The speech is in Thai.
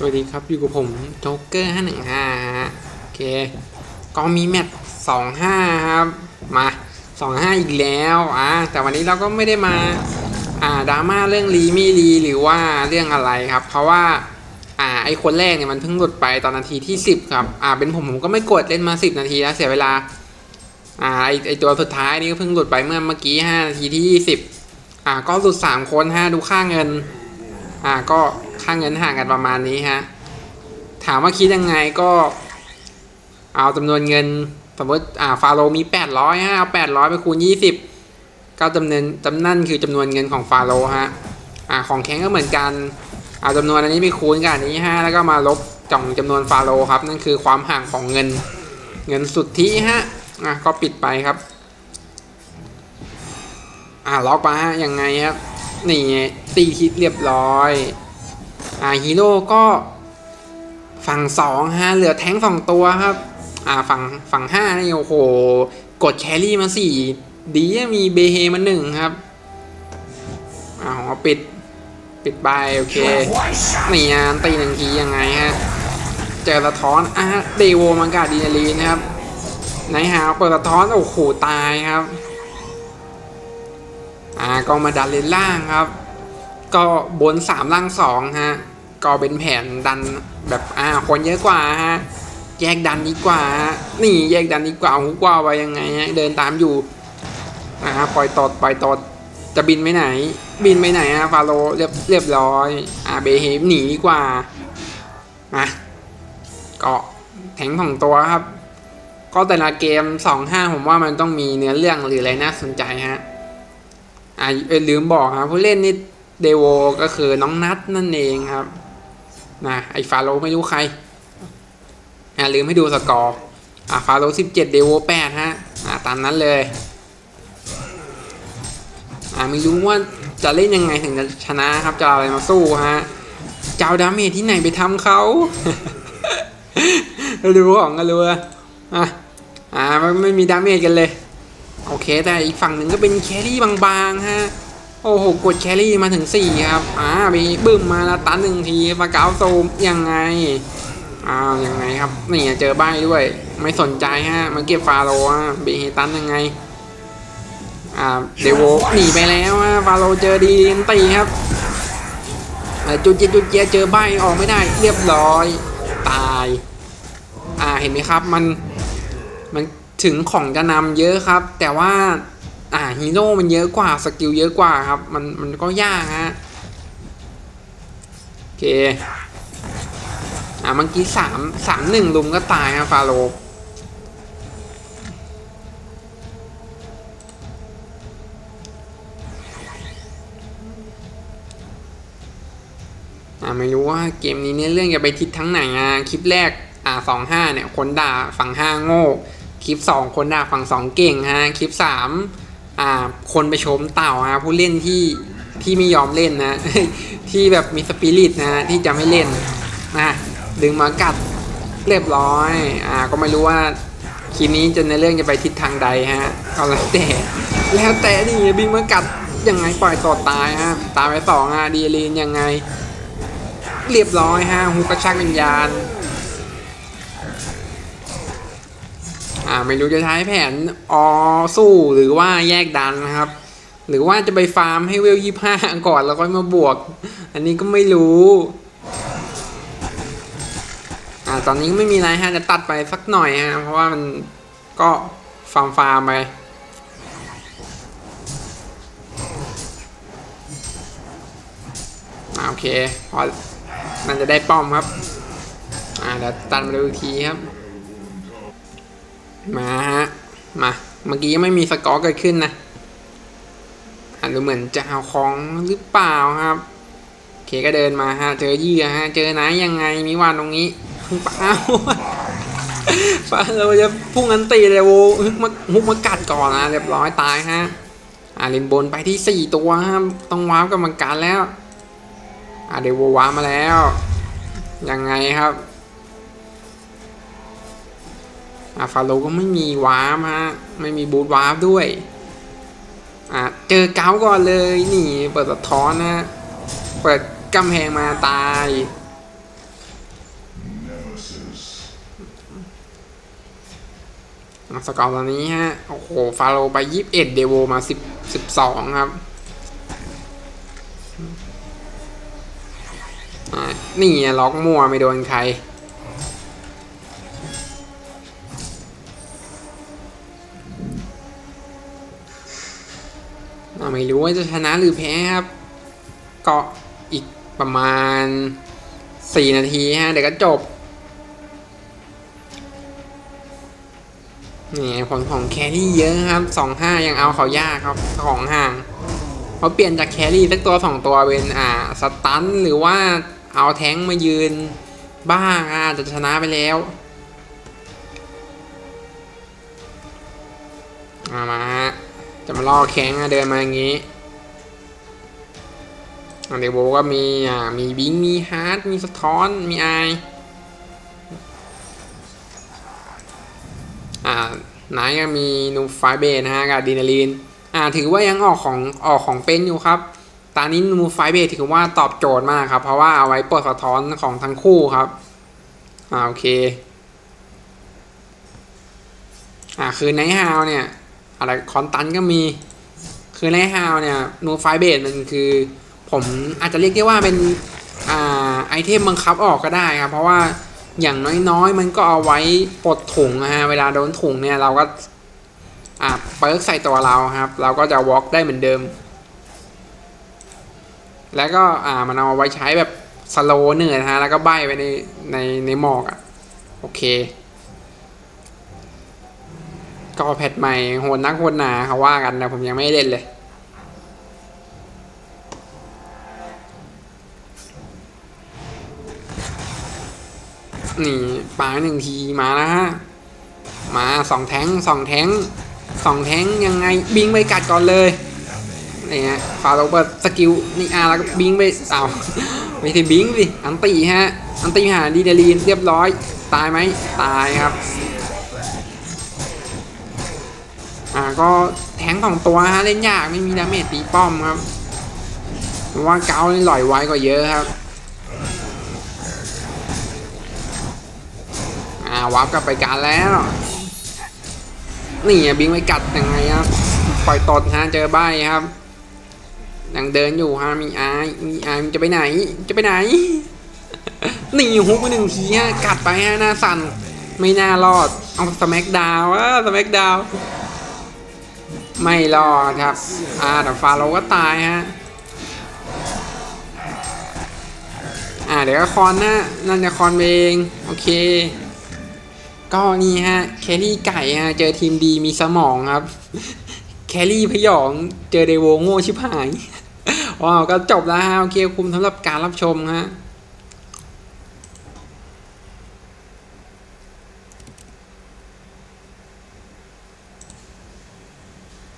สวัสดีครับ อยู่กับผมโจ๊กเกอร์ห้าหนึ่งห้าโอเคก็มีแมตช์สองห้าครับ มาสองห้าอีกแล้วอะแต่วันนี้เราก็ไม่ได้มา อ่าดราม่าเรื่องรีไม่รีหรือว่าเรื่องอะไรครับ เพราะว่า อ่าไอคนแรกเนี่ยมันเพิ่งหลุดไปตอนนาทีที่สิบครับ อ่าเป็นผมผมก็ไม่กดเล่นมาสิบนาทีแล้วเสียเวลา อ่าไอไอตัวสุดท้ายนี่ก็เพิ่งหลุดไปเมื่อเมื่อกี้ห้านาทีที่ยี่สิบอ่าก็หลุดสามคนฮะดูค่าเงิน อ่าก็ค่าเงินห่างกันประมาณนี้ฮะถามว่าคิดยังไงก็เอาจำนวนเงินสมมติอ่าฟาโรมี800ฮะเอา800ไปคูณ20ก็จำนวนจำนั่นคือจำนวนเงินของฟาโรฮะอ่าของแข็งก็เหมือนกันเอาจำนวนอันนี้ไปคูณกับอันนี้ฮะแล้วก็มาลบจ่องจำนวนฟาโรครับ นั่นคือความห่างของเงิน เงินสุดทธิฮะอะก็ปิดไปครับ อ่าล็อกมาฮะยังไงครับ นี่ไงตีทิศเรียบร้อย อ่าฮีโร่ก็ฝั่งสองฮะเหลือแท้งสองตัวครับ อ่าฝั่งฝั่งห้านี่โอ้โห กดแครี่มาสี่ดีมีเบเฮมาหนึ่งครับอ่าหัวปิดปิดไปโอเคนี่อะตีหนึ่งทียังไงฮะเจอสะท้อนอะเดโวมังกาดีนาลีนะครับไหนหาเปิดสะท้อนโอ้โหตายครับ อ่าก็มาดันเลนล่างครับ ก็บนสามล่างสองฮะก็เป็นแผนดันแบบอ่าคนเยอะกว่าฮะแยกดันดีกว่าฮะนี่แยกดันดีกว่าหูกว่าไวยังไงฮะเดินตามอยู่อ่าปล่อยตอดปล่อยตอดจะบินไปไหน บินไปไหนฮะฟาโลเรียบเรียบร้อยอ่าเบเฮมหนีดีกว่ามาก็แทงของตัวครับ ก็แต่ละเกมสองห้าผมว่ามันต้องมีเนื้อเรื่องหรืออะไรน่าสนใจฮะ อ่าเอ้ยลืมบอกครับผู้เล่นนี่เดโวก็คือน้องนัทนั่นเองครับนะไอฟาโรไม่รู้ใครอ่าลืมให้ดูสกอร์อ่าฟาโรสิบเจ็ดเดโวแปดฮะอ่าตามนั้นเลยอ่าไม่รู้ว่าจะเล่นยังไงถึงจะชนะครับจะอะไรมาสู้ฮะจะเอาดาเมจที่ไหนไปทำเขารู้ของกันรู้อะอะอ่าไม่ไม่มีดาเมจกันเลย โอเค แต่อีกฝั่งหนึ่งก็เป็นแครี่บางๆฮะโอ้โหกดแครี่มาถึง 4 ครับ อ่ามีบึ้มมาแล้วตันหนึ่งทีมาเก้าโซมยังไงอ้าวยังไงครับนี่เจอใบด้วย ไม่สนใจฮะมาเก็บฟาโรฮะเบเฮตันยังไงอ่าเดวโวหนีไปแล้วฮะฟาโรเจอดีนตีครับจุดเจียจุดเจียเจอใบออกไม่ได้เรียบร้อย ตาย อ่าเห็นไหมครับมัน ถึงของจะนำเยอะครับ แต่ว่าอ่าฮีโร่มันเยอะกว่าสกิลเยอะกว่าครับ มันมันก็ยากฮะโอเคอ่าเมื่อกี้สามสามหนึ่งลุมก็ตายครับฟาโรอ่าไม่รู้ว่าเกมนี้เนี่ยเรื่องจะไปทิศทั้งไหนอะคลิปแรกอ่าสองห้าเนี่ยคนด่าฝั่งห้าโง่ คลิปสองคนด่าฝั่งสองเก่งฮะคลิปสามอ่าคนไปชมเต่าฮะผู้เล่นที่ที่ไม่ยอมเล่นนะ ที่แบบมีสปิริตนะที่จะไม่เล่นนะดึงมากัดเรียบร้อยอ่าก็ไม่รู้ว่าคลิปนี้จะในเรื่องจะไปทิศทางใดฮะก็แล้วแต่แล้วแต่นี่บิงมากัดยังไงปล่อยต่อตายฮะตายไปสองฮะดีลีนยังไง เรียบร้อยฮะฮูกระชักวิญญาณ อ่าไม่รู้จะใช้แผนออสู้หรือว่าแยกดันนะครับ หรือว่าจะไปฟาร์มให้เวลยี่ห้าก่อนแล้วก็มาบวก อันนี้ก็ไม่รู้อ่าตอนนี้ไม่มีอะไรฮะจะตัดไปสักหน่อยฮะเพราะว่ามันก็ฟาร์มฟาร์มไปอ่าโอเคพอมันจะได้ป้อมครับ อ่าเดี๋ยวตัดมาดูอีกทีครับ มาฮะมา เมื่อกี้ยังไม่มีสกอร์เกิดขึ้นนะอ่าดูเหมือนจะเอาของหรือเปล่าครับ เคก็เดินมาฮะ เจอเยื่อฮะ เจอไหนยังไงมีวานตรงนี้เปล่าปาเราจะพุ่งอันตีเลยโวฮุกมาฮุกมากัดก่อนนะเรียบร้อยตายฮะอ่าลินบนไปที่สี่ตัวครับต้องว้าวกับมังการแล้วอ่าเดวว้ามาแล้ว ยังไงครับ อ่าฟาโลก็ไม่มีว้ามฮะไม่มีบูทว้าร์ด้วยอะเจอเก้าก่อนเลยนี่เปิดสะท้อนนะเปิดกำแพงมาตายสกอร์ตอนนี้ฮะ โอ้โห ฟาโลไปยี่สิบเอ็ดเดโวมาสิบสิบสองครับนี่ล็อกมั่วไม่โดนใคร ไม่รู้ว่าจะชนะหรือแพ้ครับ ก็อีกประมาณ 4 นาทีฮะเดี๋ยวก็จบนี่ผลของแครี่เยอะครับสองห้ายังเอาเขายากครับของห่างเขาเปลี่ยนจากแครี่สักตัวสองตัวเป็นอ่าสตันหรือว่าเอาแท้งมายืนบ้างอะจะชนะไปแล้วมามา จะมาล่อแข้งอะเดินมาอย่างนี้อะเดยวโบก็มีอ่ามีบิงมีฮาร์ดมีสะท้อนมีไออ่าไหนก็มีนูไฟเบนนะฮะกับดีนาลีนอ่าถือว่ายังออกของออกของเป็นอยู่ครับตอนนี้นูไฟเบถือว่าตอบโจทย์มากครับ เพราะว่าเอาไว้ปลดสะท้อนของทั้งคู่ครับอ่าโอเคอ่าคือไนท์ฮาวเนี่ย อะไรคอนตันก็มี คือไนท์ฮาวเนี่ยนูไฟเบมันคือ ผมอาจจะเรียกได้ว่าเป็นอ่าไอเทมบังคับออกก็ได้ครับ เพราะว่าอย่างน้อยๆ มันก็เอาไว้ปลดถุงนะฮะ เวลาโดนถุงเนี่ยเราก็อ่าเปิร์กใส่ตัวเราครับ เราก็จะวอล์กได้เหมือนเดิม แล้วก็อ่ามันเอาไว้ใช้แบบสโลเหนื่อยนะฮะ แล้วก็ใบไปในในในหมอกอะ่ะ โอเค ก็แพทใหม่โหดนักโหดหนาเขาว่ากันนะผมยังไม่เล่นเลย นี่ปาหนึ่งทีมาแล้วฮะ มาสองแทงสองแทงสองแทงยังไงบิงไปกัดก่อนเลยนี่ฮะฟาโรเบิร์ตสกิลนี่อาแล้วก็บิงไปเอาไม่ใช่บิงสิอันตีฮะ อันตีหาดีเดลีนเรียบร้อย ตายไหมตายครับ ก็แทงของตัวฮะเล่นยากไม่มีดาเมจตีป้อมครับว่าเกาหล่อยไวกว่าเยอะครับอ่าวาร์ปกลับไปการแล้วนี่บิงไปกัดยังไงครับปล่อยตดฮะเจอใบครับยังเดินอยู่ฮะมีอายมีอายจะไปไหน จะไปไหนหนีฮุกไปหนึ่งทีฮะกัดไปฮะหน้าสั่นไม่น่ารอดเอาสแมกดาวอะสแมกดาว ไม่รอดครับ อ่าแต่ฟาโรห์ก็ตายฮะ อ่าเดี๋ยวก็คอนนะนั่นจะคอนเอง โอเค ก็นี่ฮะ แครี่ไก่ฮะ เจอทีมดีมีสมองครับ แครี่พยอง เจอเดโวโง่ชิบหายว้าวก็จบแล้วฮะ โอเค คุมสำหรับการรับชมฮะ